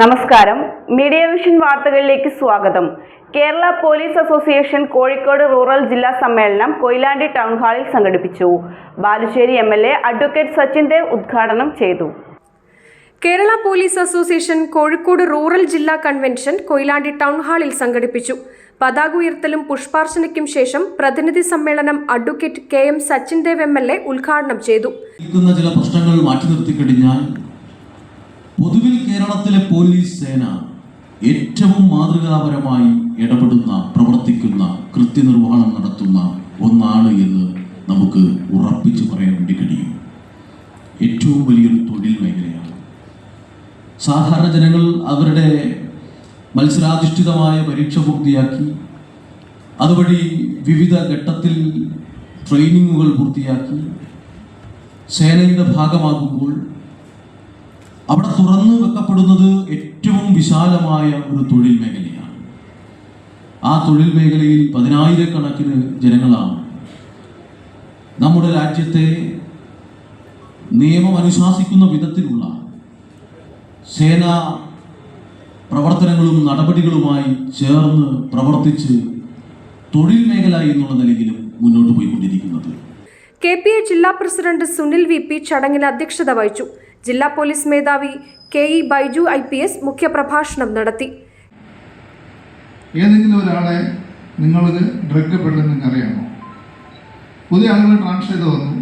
നമസ്കാരം. Media vision വാർത്തകളിലേക്ക് സ്വാഗതം. Kerala police association Kozhikode rural ജില്ലാ സമ്മേളനം കൊയിലാണ്ടി ടൗൺ ഹാളിൽ സംഘടിപ്പിച്ചു. Balussery M L A advocate Sachin Dev ഉദ്ഘാടനം ചെയ്തു. Kerala police association Kozhikode rural ജില്ലാ കൺവെൻഷൻ കൊയിലാണ്ടി ടൗൺ ഹാളിൽ സംഘടിപ്പിച്ചു. പതാക ഉയർത്തലും പുഷ്പാർച്ചനയ്ക്കും ശേഷം പ്രതിനിധി സമ്മേളനം advocate K M Sachin Dev M L A ഉദ്ഘാടനം ചെയ്തു. ചില പ്രശ്നങ്ങൾ മാറ്റി നിർത്തിക്കഴിഞ്ഞാൽ പൊതുവിൽ കേരളത്തിലെ പോലീസ് സേന ഏറ്റവും മാതൃകാപരമായി ഇടപെടുന്ന പ്രവർത്തിക്കുന്ന കൃത്യനിർവഹണം നടത്തുന്ന ഒന്നാണ് എന്ന് നമുക്ക് ഉറപ്പിച്ചു പറയാൻ വേണ്ടി കഴിയും. ഏറ്റവും വലിയൊരു തൊഴിൽ മേഖലയാണ്. സാധാരണ ജനങ്ങൾ അവരുടെ മത്സരാധിഷ്ഠിതമായ പരീക്ഷ പൂർത്തിയാക്കി അതുവഴി വിവിധ ഘട്ടത്തിൽ ട്രെയിനിങ്ങുകൾ പൂർത്തിയാക്കി സേനയുടെ ഭാഗമാകുമ്പോൾ അവിടെ തുറന്നു വെക്കപ്പെടുന്നത് ഏറ്റവും വിശാലമായ ഒരു തൊഴിൽ മേഖലയാണ്. ആ തൊഴിൽ മേഖലയിൽ പതിനായിരക്കണക്കിന് ജനങ്ങളാണ്. നമ്മുടെ രാജ്യത്തെ നിയമം അനുശാസിക്കുന്ന വിധത്തിലുള്ള സേനാ പ്രവർത്തനങ്ങളും നടപടികളുമായി ചേർന്ന് പ്രവർത്തിച്ച് തൊഴിൽ മേഖല എന്നുള്ള നിലയിലും മുന്നോട്ട് പോയിക്കൊണ്ടിരിക്കുന്നത്. കെ പി എ ജില്ലാ പ്രസിഡന്റ് സുനിൽ വി പി ചടങ്ങിൽ അധ്യക്ഷത വഹിച്ചു. ജില്ലാ പോലീസ് മേധാവി K E Baiju I P S മുഖ്യപ്രഭാഷണം നടത്തി. ഏതെങ്കിലും ഒരാളെ നിങ്ങൾക്ക് ഡ്രഗ് പെട്ടെന്ന് അറിയാമോ പുതിയ ആളുകൾ ട്രാൻസ്ഫർ ചെയ്ത് വന്നു.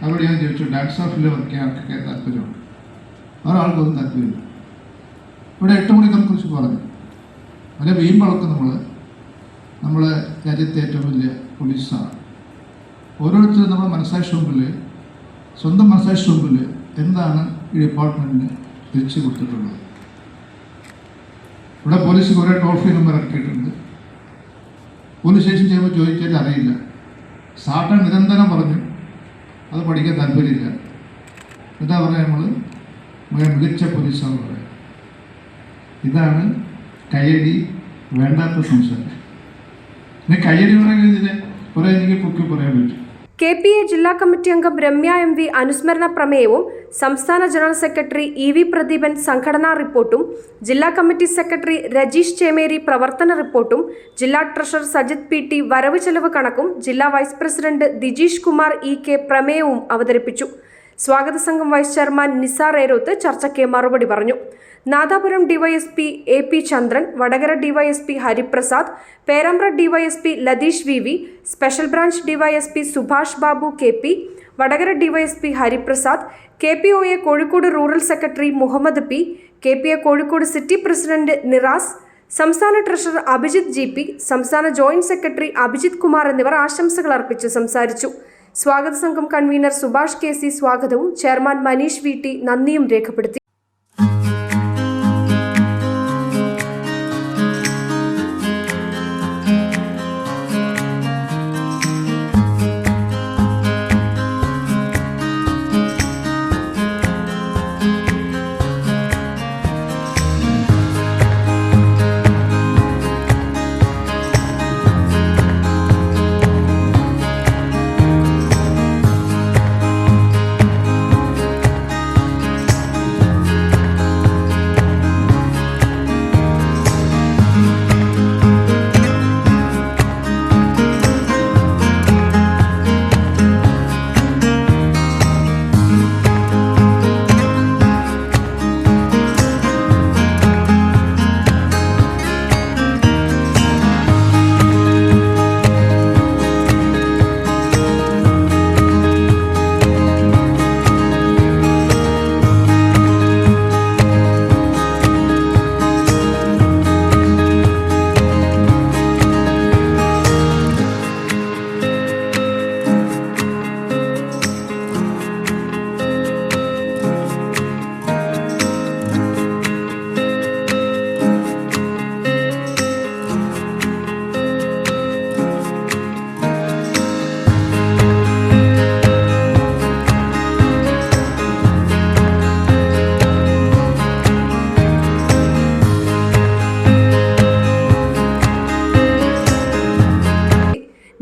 അവരോട് ഞാൻ ചോദിച്ചു ഡാൻസ് ഓഫിൽ വർക്ക് ചെയ്യാൻ ആർക്കൊക്കെ താല്പര്യമുണ്ട്? ഒരാൾക്കൊന്നും താല്പര്യമില്ല. ഇവിടെ എട്ട് മണിക്കൂർ കുറിച്ച് പറഞ്ഞു അതിന്റെ വീമ്പളൊക്കെ നമ്മൾ നമ്മളെ രാജ്യത്തെ ഏറ്റവും വലിയ പോലീസാണ്. ഓരോരുത്തരും നമ്മുടെ മനസാക്ഷി മുമ്പിൽ സ്വന്തം മനസാക്ഷി മുമ്പിൽ എന്താണ് ഡിപ്പാർട്ട്മെന്റിന് തിരിച്ചു കൊടുത്തിട്ടുള്ളത് ഇവിടെ പോലീസ് കുറേ ടോൾ ഫ്രീ നമ്പർ ഇറക്കിയിട്ടുണ്ട്. പോലീസ് സ്റ്റേഷൻ ചെയ്യുമ്പോൾ ചോദിച്ചാൽ അറിയില്ല. സാട്ടൻ നിരന്തരം പറഞ്ഞു അത് പഠിക്കാൻ താല്പര്യമില്ല. എന്താ പറയുക നമ്മൾ മികച്ച പോലീസാണ് പറയാം ഇതാണ് കയ്യടി വേണ്ടാത്ത സംസാരം പിന്നെ കയ്യടി പറയുന്നതിന് കുറേ എനിക്ക് പൊക്കി പറയാൻ പറ്റും. കെ പി എ ജില്ലാ കമ്മിറ്റി അംഗം രമ്യ എം വി അനുസ്മരണ പ്രമേയവും സംസ്ഥാന general secretary E V Pradeepan സംഘടനാ റിപ്പോർട്ടും ജില്ലാ കമ്മിറ്റി സെക്രട്ടറി രജീഷ് ചേമേരി പ്രവർത്തന റിപ്പോർട്ടും ജില്ലാ ട്രഷറർ സജിത് പി ടി വരവ് ചെലവ് കണക്കും ജില്ലാ vice president Dijeesh Kumar E K പ്രമേയവും അവതരിപ്പിച്ചു. സ്വാഗത സംഘം വൈസ് ചെയർമാൻ നിസാർ ഏരോത്ത് ചർച്ചയ്ക്ക് മറുപടി പറഞ്ഞു. Nadapuram DYSP A P Chandran Vadakara DYSP Hariprasad Perambra DYSP Latheesh V V special branch DYSP Subhash Babu K P Vadakara DYSP Hariprasad K P O A Kozhikode rural secretary Muhammad P K P A Kozhikode city president Niras സംസ്ഥാന treasurer Abhijith G P സംസ്ഥാന joint secretary Abhijith Kumar എന്നിവർ ആശംസകൾ അർപ്പിച്ച് സംസാരിച്ചു. സ്വാഗത സംഘം convener Subhash K C സ്വാഗതവും chairman Maneesh V T നന്ദിയും രേഖപ്പെടുത്തി.